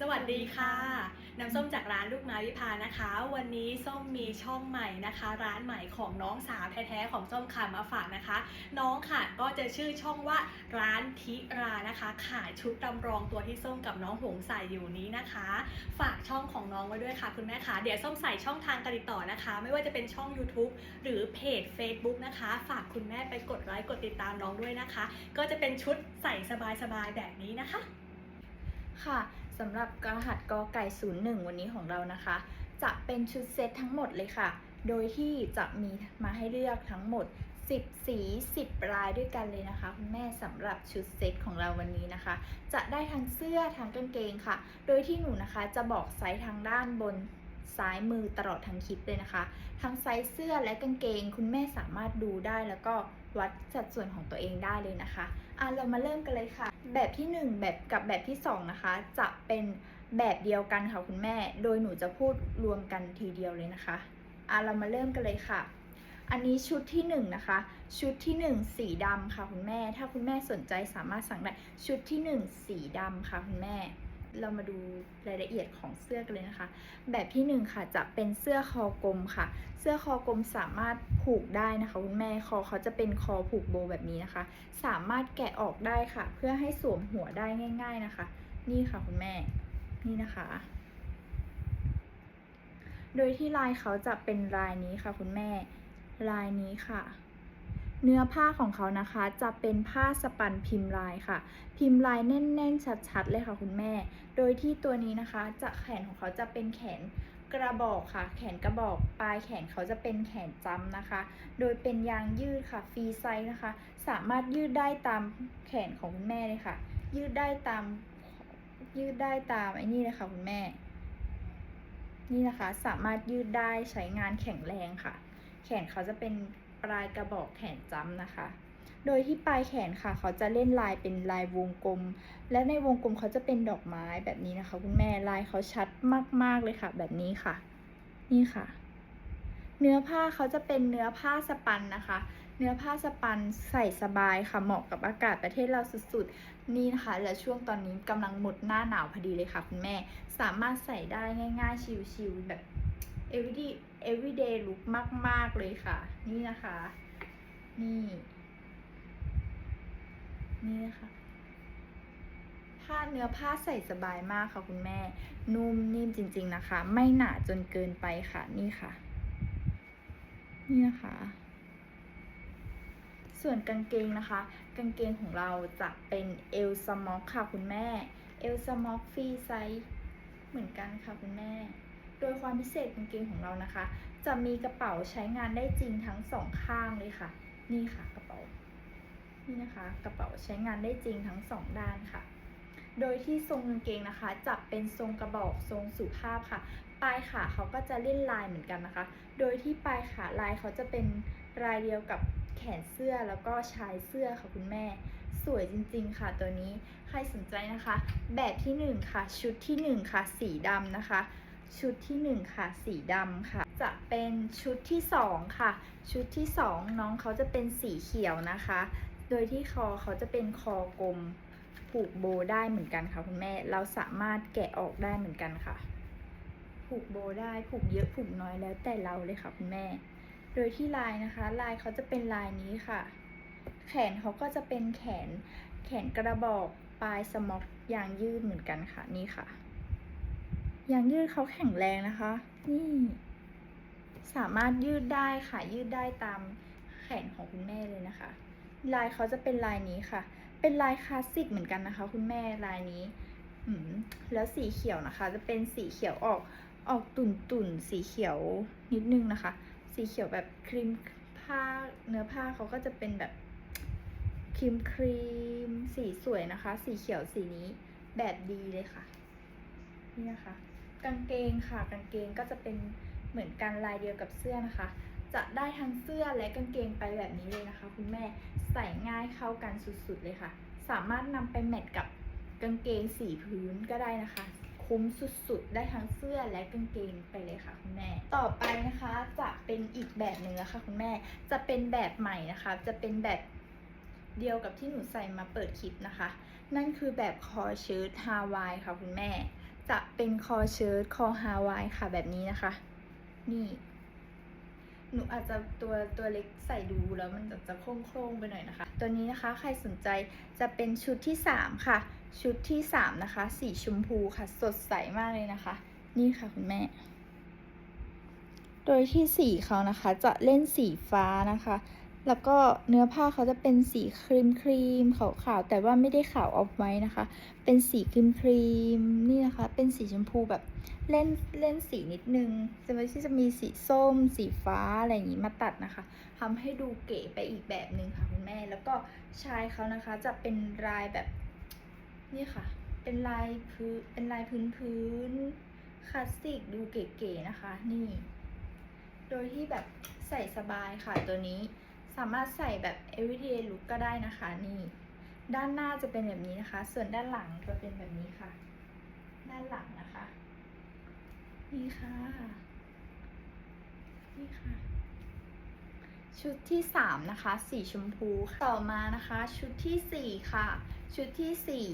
สวัสดีค่ะ น้ำส้มจากร้านลูกไม้วิพานะคะ วันนี้ส้มมีช่องใหม่นะคะ ร้านใหม่ของน้องสาวแท้ๆของส้มค่ะมาฝากนะคะ น้องค่ะก็จะชื่อช่องว่าร้านทิรานะคะ ขายชุดดำรองตัวที่ส้มกับน้องหงใส่อยู่นี้นะคะ ฝากช่องของน้องไว้ด้วยค่ะคุณแม่ค่ะเดี๋ยวส้มใส่ช่องทางการติดต่อนะคะ ไม่ว่าจะเป็นช่อง YouTube หรือเพจ Facebook นะคะ ฝากคุณแม่ไปกดไลค์กดติดตามน้องด้วยนะคะ ก็จะเป็นชุดใส่สบายๆแบบนี้นะคะ ค่ะสำหรับรหัสกอไก่ 01 วันนี้ของเรานะคะ จะเป็นชุดเซตทั้งหมดเลยค่ะ โดยที่จะมีมาให้เลือกทั้งหมด 10 สี 10 ลายด้วยกันเลยนะคะ คุณแม่สำหรับชุดเซตของเราวันนี้นะคะ จะได้ทั้งเสื้อทั้งกางเกงค่ะ โดยที่หนูนะคะจะบอกไซส์ทางด้านบนซ้ายมือตลอดทั้งคลิปเลยนะคะ ทั้งไซส์เสื้อและกางเกง คุณแม่สามารถดูได้แล้วก็ วัดสัดส่วนของตัวเองได้เลยนะคะอะเรามาเริ่มกันเลยค่ะ แบบที่ 1 แบบกับแบบที่ 2 นะคะ จะเป็นแบบเดียวกันค่ะคุณแม่ โดยหนูจะพูดรวมกันทีเดียวเลยนะคะอะเรามาเริ่มกันเลยค่ะ อันนี้ชุดที่1นะคะ ชุดที่ 1 สีดำค่ะคุณแม่ ถ้าคุณแม่สนใจสามารถสั่งได้ ชุดที่ 1 สีดำค่ะคุณแม่ เรามาดูรายละเอียดของเสื้อกันเลยนะคะ แบบที่ 1 ค่ะจะเป็นเสื้อคอกลมค่ะ เสื้อคอกลมสามารถผูกได้นะคะคุณแม่คอเขาจะเป็นคอผูกโบแบบนี้นะคะ สามารถแกะออกได้ค่ะ เพื่อให้สวมหัวได้ง่าย ๆนะคะ นี่ค่ะคุณแม่นี่นะคะ โดยที่ลายเขาจะเป็นลายนี้ค่ะคุณแม่ลายนี้ค่ะ เนื้อผ้าของเขานะคะจะเป็นผ้าสปันพิมพ์ลายค่ะ พิมพ์ลายแน่นๆ ชัดๆ เลยค่ะคุณแม่ โดยที่ตัวนี้นะคะจะแขนของเขาจะเป็นแขนกระบอกค่ะ แขนกระบอก ปลายแขนเขาจะเป็นแขนจำนะคะ โดยเป็นยางยืดค่ะฟรีไซส์นะคะ สามารถยืดได้ตามแขนของคุณแม่เลยค่ะ ยืดได้ตามยืดได้ตามไอ้นี่เลยค่ะคุณแม่ นี่นะคะสามารถยืดได้ใช้งานแข็งแรงค่ะ แขนเขาจะเป็น ลายกระบอกแขนจ้ำนะคะ โดยที่ปลายแขนค่ะ เขาจะเล่นลายเป็นลายวงกลม และในวงกลมเขาจะเป็นดอกไม้แบบนี้นะคะ คุณแม่ลายเขาชัดมากๆเลยค่ะ แบบนี้ค่ะ นี่ค่ะ เนื้อผ้าเขาจะเป็นเนื้อผ้าสปันนะคะ เนื้อผ้าสปันใส่สบายค่ะเหมาะกับอากาศประเทศเราสุดๆ นี่นะคะ และช่วงตอนนี้กำลังหมดหน้าหนาวพอดีเลยค่ะ คุณแม่สามารถใส่ได้ง่าย ๆชิลๆแบบ everyday everyday look มาก ๆ เลยค่ะ นี่นะคะ นี่ นี่นะคะผ้าเนื้อผ้าใส่สบายมากค่ะคุณแม่ นุ่มนิ่มจริง ๆนะคะ ไม่หนาจนเกินไปค่ะ นี่ค่ะ นี่นะคะ ส่วนกางเกงนะคะ กางเกงของเราจะเป็นเอลสม็อกค่ะคุณแม่ เอลสม็อกฟรีไซส์เหมือนกันค่ะคุณแม่ โดยความพิเศษกางเกงของเรานะคะ จะมีกระเป๋าใช้งานได้จริงทั้งสองข้างเลยค่ะ นี่ค่ะกระเป๋า นี่นะคะ กระเป๋าใช้งานได้จริงทั้งสองด้านค่ะ โดยที่ทรงกางเกงนะคะจะเป็นทรงกระบอกทรงสุภาพค่ะ ปลายขาเขาก็จะเล่นลายเหมือนกันนะคะ โดยที่ปลายขาลายเขาจะเป็นลายเดียวกับแขนเสื้อแล้วก็ชายเสื้อค่ะคุณแม่ สวยจริงๆค่ะตัวนี้ใครสนใจนะคะ แบบที่หนึ่งค่ะ ชุดที่หนึ่งค่ะ สีดำนะคะ ชุดที่หนึ่งค่ะสีดำค่ะ จะเป็นชุดที่สองค่ะ ชุดที่สองน้องเขาจะเป็นสีเขียวนะคะ โดยที่คอเขาจะเป็นคอกลมผูกโบได้เหมือนกันค่ะคุณแม่ เราสามารถแกะออกได้เหมือนกันค่ะ ผูกโบได้ผูกเยอะผูกน้อยแล้วแต่เราเลยค่ะคุณแม่ โดยที่ลายนะคะ ลายเขาจะเป็นลายนี้ค่ะ แขนเขาก็จะเป็นแขนแขนกระบอกปลายสม็อกยางยืดเหมือนกันค่ะนี่ค่ะ ยางยืดเขาแข็งแรงนะคะ นี่ สามารถยืดได้ค่ะ ยืดได้ตามแขนของคุณแม่เลยนะคะ ลายเขาจะเป็นลายนี้ค่ะ เป็นลายคลาสสิกเหมือนกันนะคะ คุณแม่ลายนี้แล้วสีเขียวนะคะ จะเป็นสีเขียวออกออกตุ่นตุ่นสีเขียวนิดนึงนะคะ สีเขียวแบบครีมผ้าเนื้อผ้าเขาก็จะเป็นแบบครีมครีมสีสวยนะคะ สีเขียวสีนี้แบบดีเลยค่ะ นี่นะคะ กางเกงค่ะกางเกงก็จะเป็นเหมือนกันลายเดียวกับเสื้อนะคะ จะได้ทั้งเสื้อและกางเกงไปแบบนี้เลยนะคะ คุณแม่ใส่ง่ายเข้ากันสุดๆเลยค่ะ สามารถนำไปแมทกับกางเกงสีพื้นก็ได้นะคะ คุ้มสุดๆ ได้ทั้งเสื้อและกางเกงไปเลยค่ะคุณแม่ ต่อไปนะคะจะเป็นอีกแบบหนึ่งนะคะคุณแม่จะเป็นแบบใหม่นะคะ จะเป็นแบบเดียวกับที่หนูใส่มาเปิดคลิปนะคะ นั่นคือแบบคอเชิ้ตฮาวายค่ะคุณแม่ จะเป็นคอเชิ้ตคอฮาวายค่ะแบบนี้นะคะ นี่ หนูอาจจะตัวตัวเล็กใส่ดูแล้วมันจะจะโค้งๆไปหน่อยนะคะ ตัวนี้นะคะใครสนใจจะเป็นชุดที่ 3 ค่ะ ชุดที่ 3 นะคะ สีชมพูค่ะ สดใสมากเลยนะคะ นี่ค่ะคุณแม่ โดยที่สีเขานะคะจะเล่นสีฟ้านะคะ แล้วก็เนื้อผ้าเขาจะเป็นสีครีมครีมขาวๆแต่ว่าไม่ได้ขาวออฟไว้นะคะ เป็นสีครีมครีมนี่นะคะ เป็นสีชมพูแบบเล่นเล่นสีนิดนึงจะไม่ใช่จะมีสีส้ม สีฟ้าอะไรอย่างนี้มาตัดนะคะทำให้ดูเก๋ไปอีกแบบหนึ่งค่ะคุณแม่ แล้วก็ชายเขานะคะจะเป็นลายแบบนี่ค่ะ เป็นลายพื้นเป็นลายพื้นพื้นคลาสสิกดูเก๋ๆนะคะ นี่ โดยที่แบบใส่สบายค่ะตัวนี้ สามารถใส่แบบ everyday look ก็ได้นะคะนี่ด้านหน้าจะเป็นแบบนี้นะคะ ส่วนด้านหลังจะเป็นแบบนี้ค่ะ ด้านหลังนะคะ นี่ค่ะ นี่ค่ะ ชุดที่สามนะคะ สีชมพูค่ะต่อมานะคะ ชุดที่สี่ค่ะ ชุดที่สี่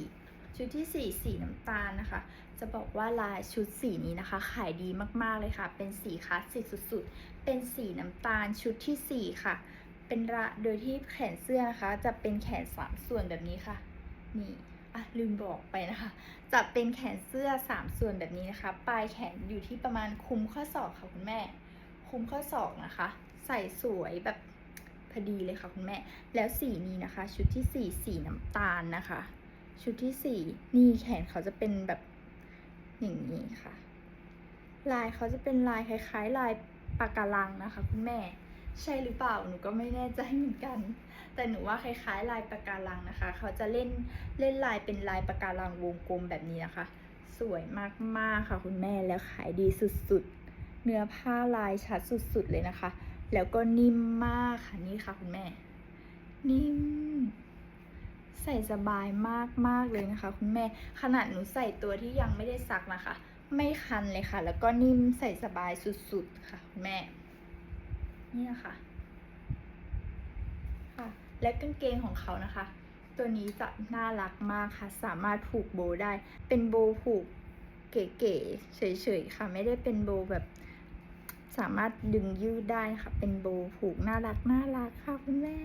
ชุดที่สี่สีน้ำตาลนะคะ จะบอกว่าลายชุดสีนี้นะคะ ขายดีมากๆเลยค่ะ เป็นสีคลาสสิกสุดๆ เป็นสีน้ำตาลชุดที่สี่ค่ะ เป็นระโดยที่แขนเสื้อนะคะ จะเป็นแขนสามส่วนแบบนี้ค่ะ นี่อะลืมบอกไปนะคะ จะเป็นแขนเสื้อสามส่วนแบบนี้นะคะ ปลายแขนอยู่ที่ประมาณคุมข้อศอกค่ะคุณแม่ คุมข้อศอกนะคะ ใส่สวยแบบพอดีเลยค่ะคุณแม่ แล้วสีนี้นะคะ ชุดที่สี่สีน้ำตาลนะคะ ชุดที่สี่นี่แขนเขาจะเป็นแบบอย่างนี้ค่ะ ลายเขาจะเป็นลายคล้ายๆ ลายปากการังนะคะ คุณแม่ ใช่หรือเปล่าหนูก็ไม่แน่ใจเหมือนกัน แต่หนูว่าคล้ายๆลายปากการังนะคะ เขาจะเล่นเล่นลายเป็นลายปากการังวงกลมแบบนี้นะคะ สวยมากๆค่ะคุณแม่แล้วขายดีสุดๆ เนื้อผ้าลายชัดสุดๆเลยนะคะ แล้วก็นิ่มมากค่ะนี่ค่ะคุณแม่ นิ่ม ใส่สบายมากๆเลยนะคะ คุณแม่ขนาดหนูใส่ตัวที่ยังไม่ได้ซักนะคะ ไม่คันเลยค่ะ แล้วก็นิ่มใส่สบายสุดๆค่ะคุณแม่ นี่นะคะค่ะ และกางเกงของเขานะคะ ตัวนี้จะน่ารักมากค่ะ สามารถผูกโบได้ เป็นโบผูกเก๋ๆเฉยๆค่ะ ไม่ได้เป็นโบแบบสามารถดึงยืดได้ค่ะ เป็นโบผูกน่ารักน่ารักค่ะคุณแม่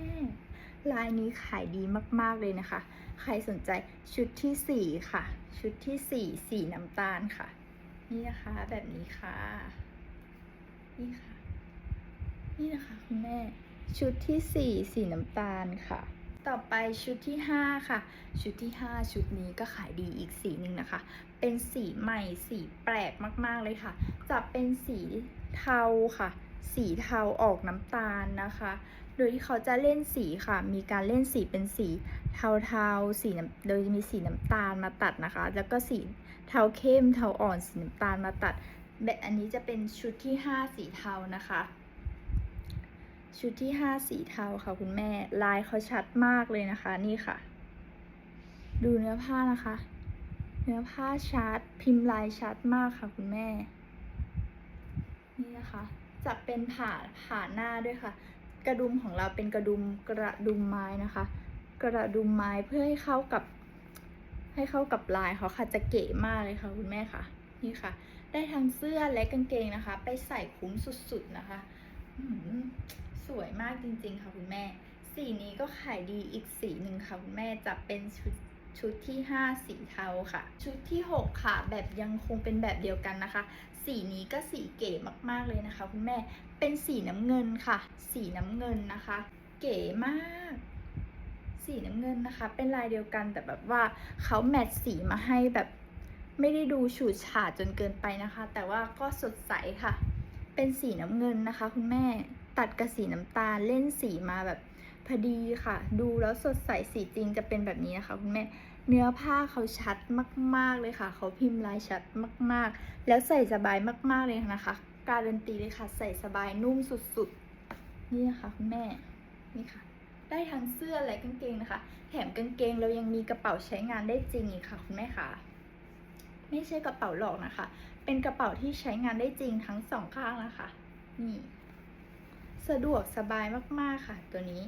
ลายนี้ขายดีมากๆเลยนะคะ ใครสนใจชุดที่สี่ค่ะ ชุดที่สี่สีน้ำตาลค่ะ นี่นะคะแบบนี้ค่ะ นี่ค่ะ นี่นะคะคุณแม่ ชุดที่สี่สีน้ำตาลค่ะ ต่อไปชุดที่ห้าค่ะ ชุดที่ห้าชุดนี้ก็ขายดีอีกสีหนึ่งนะคะ เป็นสีใหม่สีแปลกมากๆเลยค่ะ จะเป็นสีเทาค่ะ สีเทาออกน้ำตาลนะคะ โดยที่เขาจะเล่นสีค่ะ มีการเล่นสีเป็นสีเทาๆ สีน้ำโดยจะมีสีน้ำตาลมาตัดนะคะ แล้วก็สีเทาเข้มเทาอ่อนสีน้ำตาลมาตัดแบบอันนี้จะเป็นชุดที่ 5 สีเทานะคะ ชุดที่5สีเทาค่ะคุณแม่ ลายเขาชัดมากเลยนะคะ นี่ค่ะ ดูเนื้อผ้านะคะ เนื้อผ้าชัด พิมพ์ลายชัดมากค่ะคุณแม่ นี่นะคะ จะเป็นผ่าผ่าหน้าด้วยค่ะ กระดุมของเราเป็นกระดุมกระดุมไม้นะคะ กระดุมไม้เพื่อให้เข้ากับ ให้เข้ากับลายเขาค่ะ จะเก๋มากเลยค่ะคุณแม่ค่ะ นี่ค่ะ ได้ทั้งเสื้อและกางเกงนะคะ ไปใส่คุ้มสุดๆนะคะ สวยมากจริงๆค่ะคุณแม่ สีนี้ก็ขายดีอีกสีหนึ่งค่ะคุณแม่จะเป็นชุดชุดที่ 5 สีเทาค่ะ ชุดที่ 6 ค่ะ แบบยังคงเป็นแบบเดียวกันนะคะ สีนี้ก็สีเก๋มากๆเลยนะคะ คุณแม่เป็นสีน้ำเงินค่ะ สีน้ำเงินนะคะ เก๋มาก สีน้ำเงินนะคะ เป็นลายเดียวกันแต่แบบว่าเขาแมทสีมาให้แบบไม่ได้ดูฉูดฉาดจนเกินไปนะคะ แต่ว่าก็สดใสค่ะ เป็นสีน้ำเงินนะคะ คุณแม่ ตัดกับสีน้ำตาลเล่นสีมาแบบพอดีค่ะ ดูแล้วสดใสสีจริงจะเป็นแบบนี้นะคะคุณแม่เนื้อผ้าเขาชัดมาก ๆเลยค่ะ เขาพิมพ์ลายชัดมาก ๆ แล้วใส่สบายมาก ๆเลยนะคะ การันตีเลยค่ะ ใส่สบายนุ่มสุดๆ นี่นะคะคุณแม่นี่ค่ะ ได้ทั้งเสื้อและกางเกงนะคะ แถมกางเกงเรายังมีกระเป๋าใช้งานได้จริงอีกค่ะคุณแม่ค่ะไม่ใช่กระเป๋าหลอกนะคะ เป็นกระเป๋าที่ใช้งานได้จริงทั้งสองข้างนะคะ นี่ สะดวกสบายมากๆค่ะตัวนี้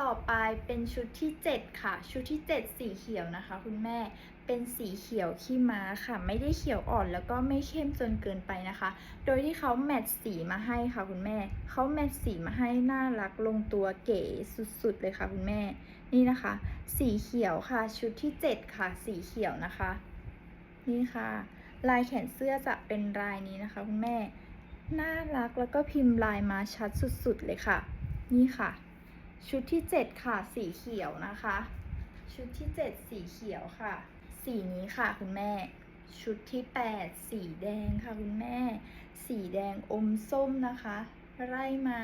ต่อไปเป็นชุดที่ 7 ค่ะ ชุดที่ 7 สีเขียวนะคะ คุณแม่เป็นสีเขียวขี้ม้าค่ะ ไม่ได้เขียวอ่อนแล้วก็ไม่เข้มจนเกินไปนะคะ โดยที่เขาแมทสีมาให้ค่ะคุณแม่เขาแมทสีมาให้น่ารักลงตัวเก๋สุดๆเลยค่ะคุณแม่ นี่นะคะ สีเขียวค่ะ ชุดที่ 7 ค่ะ สีเขียวนะคะ นี่ค่ะ ลายแขนเสื้อจะเป็นลายนี้นะคะ คุณแม่ น่ารักแล้วก็พิมพ์ลายมาชัดสุดๆเลยค่ะ นี่ค่ะ ชุดที่ 7 ค่ะ สีเขียวนะคะ ชุดที่ 7 สีเขียวค่ะ สีนี้ค่ะคุณแม่ ชุดที่ 8 สีแดงค่ะคุณแม่ สีแดงอมส้มนะคะไล่มา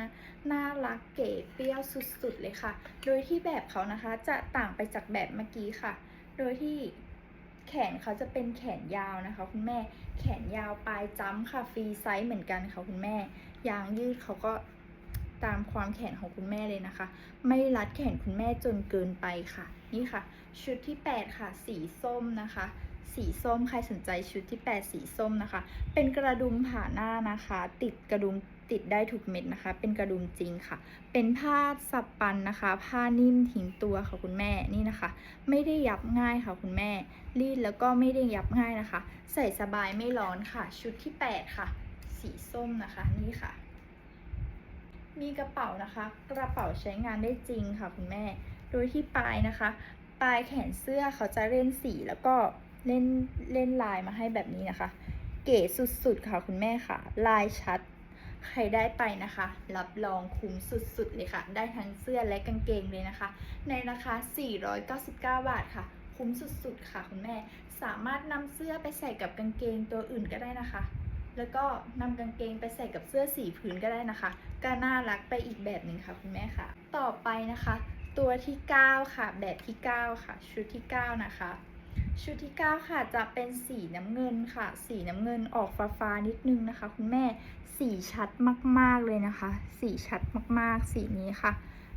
น่ารักเก๋เปรี้ยวสุดๆเลยค่ะ โดยที่แบบเขานะคะจะต่างไปจากแบบเมื่อกี้ค่ะ โดยที่ แขนเขาจะเป็นแขนยาวนะคะ คุณแม่ แขนยาวปลายจ้ำค่ะฟรีไซส์เหมือนกันค่ะคุณแม่ ยางยืดเขาก็ตามความแขนของคุณแม่เลยนะคะ ไม่รัดแขนคุณแม่จนเกินไปค่ะ นี่ค่ะ ชุดที่ 8 ค่ะ สีส้มนะคะ สีส้มใครสนใจชุดที่ 8 สีส้มนะคะ เป็นกระดุมผ่าหน้านะคะ ติดกระดุม ติดได้ทุกเม็ดนะคะ เป็นกระดุมจริงค่ะ เป็นผ้าสับปันนะคะ ผ้านิ่มทิ้งตัวค่ะคุณแม่นี่นะคะ ไม่ได้ยับง่ายค่ะคุณแม่ รีดแล้วก็ไม่ได้ยับง่ายนะคะ ใส่สบายไม่ร้อนค่ะ ชุดที่ 8 ค่ะ สีส้มนะคะนี่ค่ะ มีกระเป๋านะคะ กระเป๋าใช้งานได้จริงค่ะคุณแม่ โดยที่ปลายนะคะ ปลายแขนเสื้อเขาจะเล่นสีแล้วก็เล่นเล่นลายมาให้แบบนี้นะคะ เก๋สุดๆค่ะคุณแม่ค่ะ ลายชัด ใครได้ไปนะคะ รับรองคุ้มสุดๆเลยค่ะ ได้ทั้งเสื้อและกางเกงเลยนะคะ ในราคา 499 บาทค่ะ คุ้มสุดๆค่ะคุณแม่ สามารถนำเสื้อไปใส่กับกางเกงตัวอื่นก็ได้นะคะ แล้วก็นำกางเกงไปใส่กับเสื้อสีพื้นก็ได้นะคะ ก็น่ารักไปอีกแบบหนึ่งค่ะคุณแม่ค่ะ ต่อไปนะคะ ตัวที่ 9 ค่ะ แบบที่ 9 ค่ะ ชุดที่ 9 นะคะ ชุดที่ 9 ค่ะจะเป็นสีน้ำเงินค่ะ สีน้ำเงินออกฟ้าๆนิดนึงนะคะ คุณแม่สีชัดมากๆเลยนะคะ สีชัดมากๆ สีนี้ค่ะ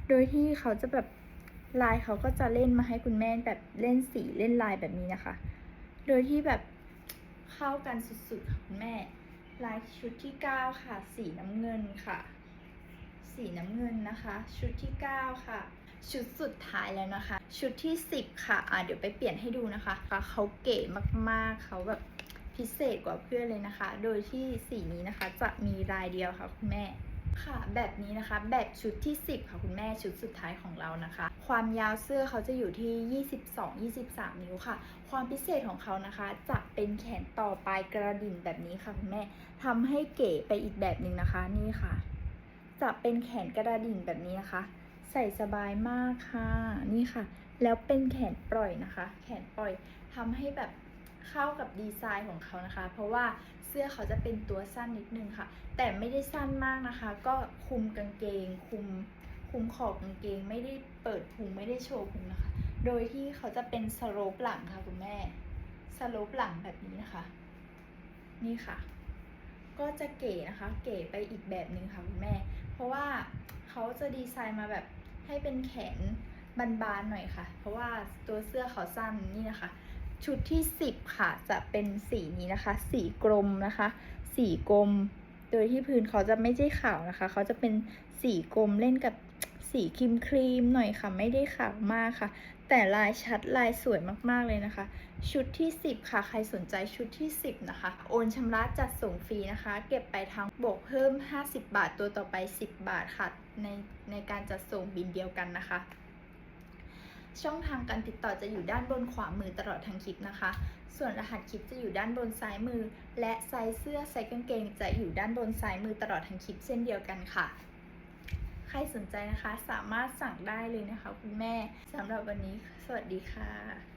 โดยที่เขาจะแบบลายเขาก็จะเล่นมาให้คุณแม่แบบเล่นสีเล่นลายแบบนี้นะคะ โดยที่แบบเข้ากันสุดๆค่ะคุณแม่ ลายชุดที่ 9 ค่ะ สีน้ำเงินค่ะ สีน้ำเงินนะคะ ชุดที่ 9 ค่ะ ชุดสุดท้ายแล้วนะคะ ชุดที่ 10 ค่ะ อะเดี๋ยวไปเปลี่ยนให้ดูนะคะเขาเก๋มากๆเขาแบบพิเศษกว่าเพื่อนเลยนะคะ โดยที่สีนี้นะคะจะมีลายเดียวค่ะคุณแม่ค่ะ แบบนี้นะคะ แบบชุดที่ 10 ค่ะคุณแม่ชุดสุดท้ายของเรานะคะ ความยาวเสื้อเขาจะอยู่ที่ 22-23 นิ้วค่ะ ความพิเศษของเขานะคะ จะเป็นแขนต่อปลายกระดิ่งแบบนี้ค่ะคุณแม่ทำให้เก๋ไปอีกแบบหนึ่งนะคะนี่ค่ะ จะเป็นแขนกระดิ่งแบบนี้นะคะ ใส่สบายมากค่ะ นี่ค่ะ แล้วเป็นแขนปล่อยนะคะ แขนปล่อยทำให้แบบเข้ากับดีไซน์ของเขานะคะ เพราะว่าเสื้อเขาจะเป็นตัวสั้นนิดนึงค่ะ แต่ไม่ได้สั้นมากนะคะ ก็คุมกางเกง คุมคุมขอบกางเกง ไม่ได้เปิดพุงไม่ได้โชว์พุงนะคะ โดยที่เขาจะเป็นสโลปหลังค่ะคุณแม่ สโลปหลังแบบนี้นะคะ นี่ค่ะ ก็จะเก๋นะคะ เก๋ไปอีกแบบหนึ่งค่ะคุณแม่ เพราะว่าเขาจะดีไซน์มาแบบ ให้เป็นแขนบานๆหน่อยค่ะ เพราะว่าตัวเสื้อเขาสั้นนี่นะคะ ชุดที่ 10 ค่ะ จะเป็นสีนี้นะคะ สีกลมนะคะ สีกลม โดยที่พื้นเขาจะไม่ใช่ขาวนะคะ เขาจะเป็นสีกลมเล่นกับสีครีมครีมๆหน่อยค่ะ ไม่ได้ขาวมากค่ะ แต่ลายชัดลายสวยมากๆเลยนะคะ ชุดที่ 10 ค่ะ ใครสนใจชุดที่ 10 นะคะ โอนชำระจัดส่งฟรีนะคะ เก็บไปทางบวกเพิ่ม 50 บาท ตัวต่อไป 10 บาทค่ะ ในในการจัดส่งบินเดียวกันนะคะ ช่องทางการติดต่อจะอยู่ด้านบนขวามือตลอดทั้งคลิปนะคะ ส่วนรหัสคลิปจะอยู่ด้านบนซ้ายมือ และไซส์เสื้อไซส์กางเกงจะอยู่ด้านบนซ้ายมือตลอดทั้งคลิปเช่นเดียวกันค่ะ ใครสนใจนะคะ สามารถสั่งได้เลยนะคะ คุณแม่สำหรับวันนี้สวัสดีค่ะ